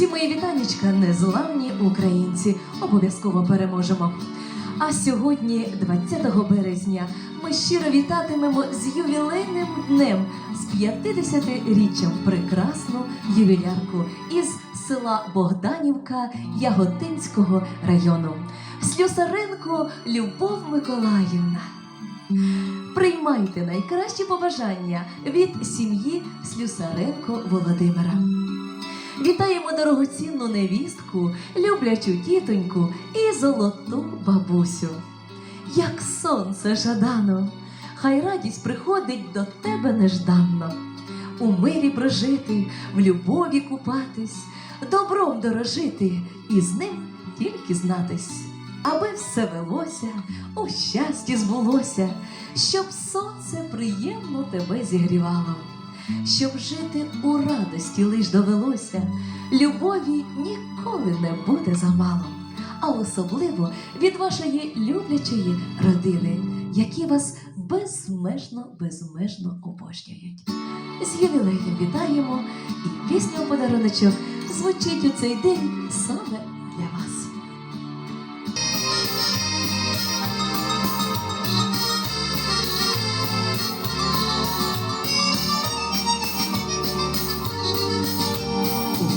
Усі мої вітанечка, незламні українці, обов'язково переможемо. А сьогодні, 20 березня, ми щиро вітатимемо з ювілейним днем, з 50-річчям прекрасну ювілярку із села Богданівка Яготинського району. Слюсаренко Любов Миколаївна. Приймайте найкращі побажання від сім'ї Слюсаренко Володимира. Вітаємо дорогоцінну невістку, люблячу тітоньку і золоту бабусю. Як сонце жадано, хай радість приходить до тебе нежданно. У мирі прожити, в любові купатись, добром дорожити і з ним тільки знатись. Аби все велося, у щасті збулося, щоб сонце приємно тебе зігрівало, щоб жити у радості лиш довелося, любові ніколи не буде замало, а особливо від вашої люблячої родини, які вас безмежно, безмежно обожнюють. З ювілеєм вітаємо, і пісня подаруночок звучить у цей день саме для вас.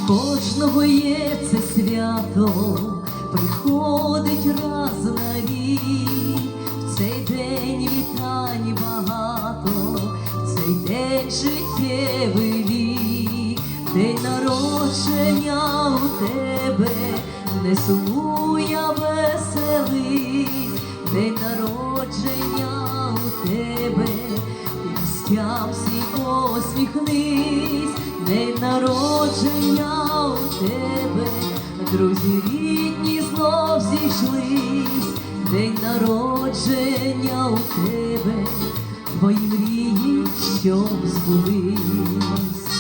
Кожного є це свято, приходить раз на рік, в цей день вітань багато, в цей день життєвий вік, день народження у тебе, не сумуй, а веселий, день народження у тебе, і всі посміхнись, день народження у тебе, друзі рідні знов зійшлись, день народження у тебе, твої мрії, щоб збулись.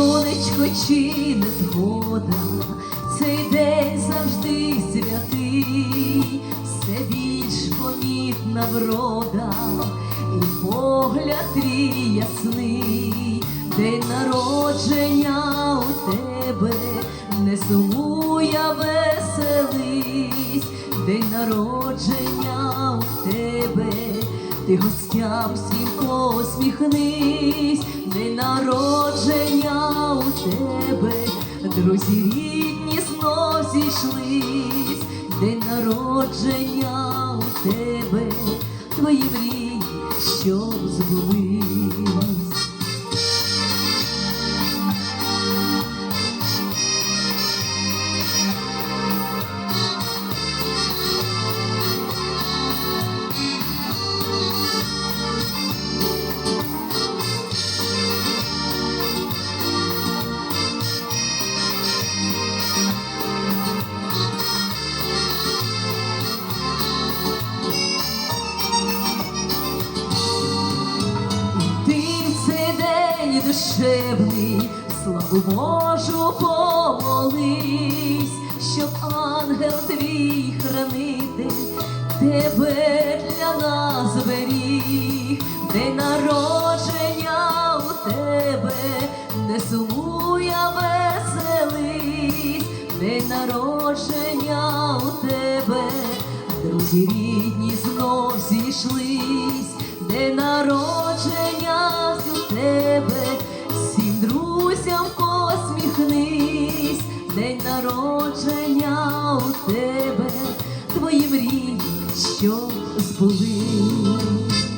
Сонечко, чи не згода, цей день завжди святий, все більш помітна врода, і погляд твій ясний, день народження у тебе, не сумуй, а веселись, день народження у тебе. Ти гостям всім посміхнись, день народження тебе, друзі рідні знов зійшлись, день народження у тебе, твої мрії, щоб збулись. Душевний, славу Божу помолись, щоб ангел твій хранитель тебе для нас беріг, день народження у тебе, не сумуй, а веселись, день народження у тебе, друзі рідні знов зійшлись, день народження у тебе, друзям посміхнись, день народження у тебе, твої мрії, що збулись.